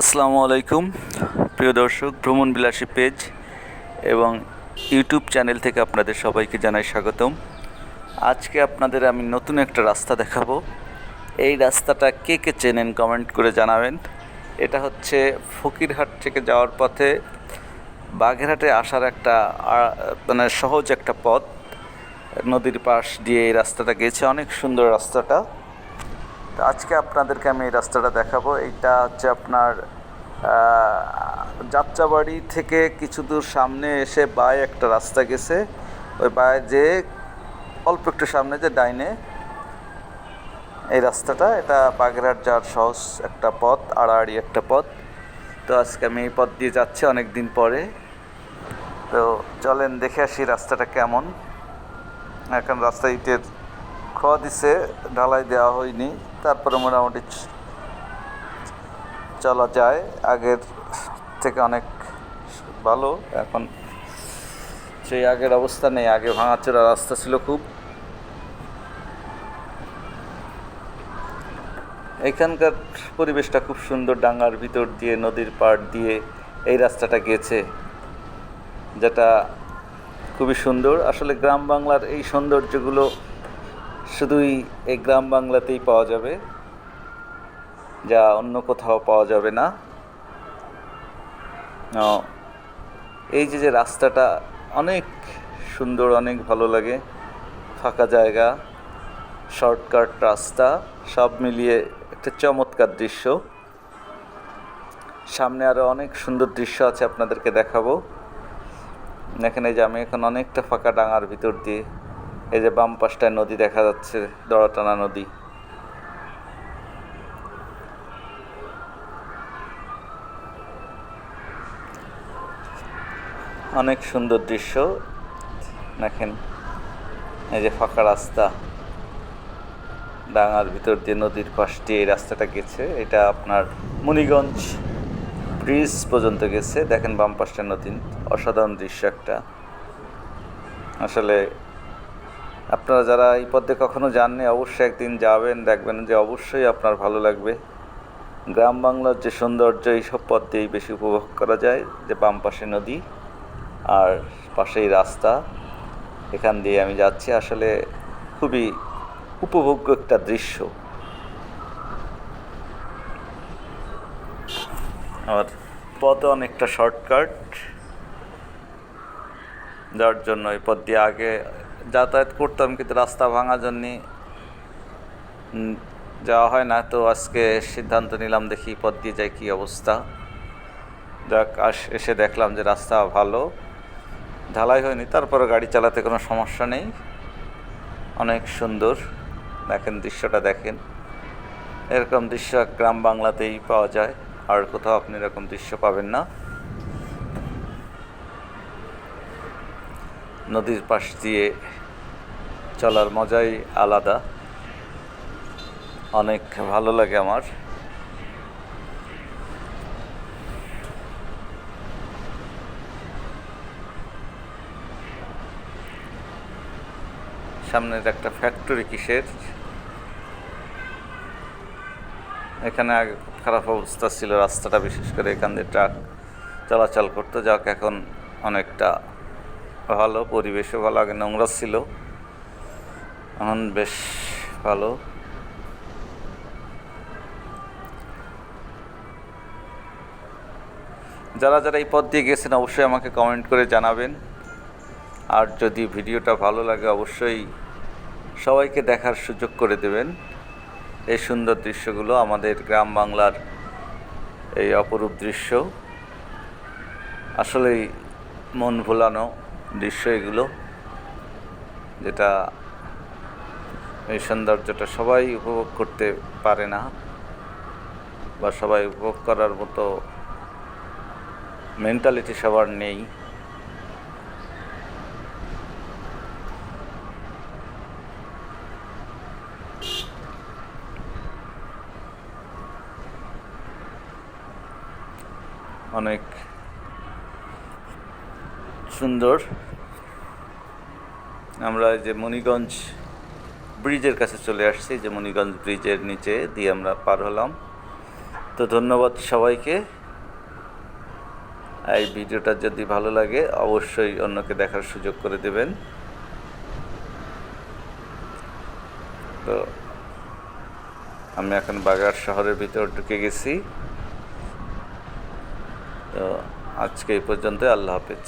আসসালামু আলাইকুম। প্রিয় দর্শক, ভ্রমণ বিলাসী পেজ এবং ইউটিউব চ্যানেল থেকে আপনাদের সবাইকে জানাই স্বাগতম। আজকে আপনাদের আমি নতুন একটা রাস্তা দেখাবো। এই রাস্তাটা কে কে চেনেন কমেন্ট করে জানাবেন। এটা হচ্ছে ফকিরহাট থেকে যাওয়ার পথে বাঘেরহাটে আসার একটা মানে সহজ একটা পথ। নদীর পাশ দিয়ে এই রাস্তাটা গেছে। অনেক সুন্দর রাস্তাটা। তো আজকে আপনাদেরকে আমি এই রাস্তাটা দেখাবো। এইটা হচ্ছে আপনার যাত্রাবাড়ি থেকে কিছু দূর সামনে এসে বায়ে একটা রাস্তা গেছে। ওই বায়ে যে অল্প একটু সামনে যে ডাইনে এই রাস্তাটা, এটা বাগেরহাট যাওয়ার সহজ একটা পথ, আড়াআড়ি একটা পথ। তো আজকে আমি এই পথ দিয়ে যাচ্ছি অনেক দিন পরে। তো চলেন দেখে আসি রাস্তাটা কেমন। এখন রাস্তা ইটের খোয়া দিছে, ঢালাই দেওয়া হয়নি। তারপরে মোটামুটি চলা যায়। আগের থেকে অনেক ভালো। এখন সেই আগের অবস্থা নেই। আগে ভাঙাচোরা রাস্তা ছিল খুব। এখানকার পরিবেশটা খুব সুন্দর। ডাঙ্গার ভিতর দিয়ে, নদীর পাড় দিয়ে এই রাস্তাটা গেছে যেটা খুবই সুন্দর। আসলে গ্রাম বাংলার এই সৌন্দর্যগুলো শুধুই এই গ্রাম বাংলাতেই পাওয়া যাবে, যা অন্য কোথাও পাওয়া যাবে না। এই যে যে রাস্তাটা অনেক সুন্দর, অনেক ভালো লাগে, ফাঁকা জায়গা, শর্টকাট রাস্তা, সব মিলিয়ে একটা চমৎকার দৃশ্য। সামনে আরও অনেক সুন্দর দৃশ্য আছে আপনাদেরকে দেখাবো। এখানে যে আমি এখন অনেকটা ফাঁকা ডাঙার ভিতর দিয়ে এই যে বাম পাশটায় নদী দেখা যাচ্ছে, দড়াটানা নদী। অনেক সুন্দর দৃশ্য। দেখেন, এই যে ফাঁকা রাস্তা, ডাঙার ভিতর দিয়ে নদীর পাশ দিয়ে এই রাস্তাটা গেছে। এটা আপনার মুনিগঞ্জ ব্রিজ পর্যন্ত গেছে। দেখেন বাম পাশটা নদী, অসাধারণ দৃশ্য একটা। আসলে আপনারা যারা এই পথে কখনো যাননি, অবশ্যই একদিন যাবেন, দেখবেন যে অবশ্যই আপনার ভালো লাগবে। গ্রাম বাংলার যে সৌন্দর্য এইসব পথ দিয়েই বেশি উপভোগ করা যায়, যে বাম পাশে নদী আর পাশেই রাস্তা। এখান দিয়ে আমি যাচ্ছি, আসলে খুবই উপভোগ্য একটা দৃশ্য। আর পথ অনেকটা শর্টকাট। যার জন্য এই পথ দিয়ে আগে যাতায়াত করতাম, কিন্তু রাস্তা ভাঙার জন্যে যাওয়া হয় না। তো আজকে সিদ্ধান্ত নিলাম দেখি পথ দিয়ে যাই কী অবস্থা। যাক, আস, এসে দেখলাম যে রাস্তা ভালো। ঢালাই হয়নি তারপরে গাড়ি চালাতে কোনো সমস্যা নেই। অনেক সুন্দর। দেখেন, দৃশ্যটা দেখেন। এরকম দৃশ্য গ্রাম বাংলাতেই পাওয়া যায়। আর কোথাও আপনি এরকম দৃশ্য পাবেন না। নদীর পাশ দিয়ে চলার মজাই আলাদা। অনেক ভালো লাগে আমার। সামনের একটা ফ্যাক্টরি কিসের? এখানে আগে খুব খারাপ অবস্থা ছিল, রাস্তাটা বিশেষ করে এখান দিয়ে ট্রাক চলাচল করতো, যাক এখন অনেকটা ভালো, পরিবেশও ভালো, আগে নোংরা ছিল। এখন বেশ ভালো। যারা যারা এই পথ দিয়ে গেছেন, অবশ্যই আমাকে কমেন্ট করে জানাবেন। আর যদি ভিডিওটা ভালো লাগে, অবশ্যই সবাইকে দেখার সুযোগ করে দেবেন। এই সুন্দর দৃশ্যগুলো আমাদের গ্রাম বাংলার এই অপরূপ দৃশ্য। আসলেই মন ভোলানো। দৃশ্য এগুলো, যেটা এই সৌন্দর্যটা সবাই উপভোগ করতে পারে না বা সবাই উপভোগ করার মতো মেন্টালিটি সবার নেই। অনেক সুন্দর। আমরা যে মণিগঞ্জ ব্রিজের কাছে চলে আসছি, যে মণিগঞ্জ ব্রিজের নিচে দিয়ে আমরা পার হলাম। তো ধন্যবাদ সবাইকে। এই ভিডিওটা যদি ভালো লাগে, অবশ্যই অন্যকে দেখার সুযোগ করে দেবেন। তো আমি এখন বাগার শহরের ভিতর ঢুকে গেছি। তো আজকে এই পর্যন্ত আল্লাহ হাফেজ।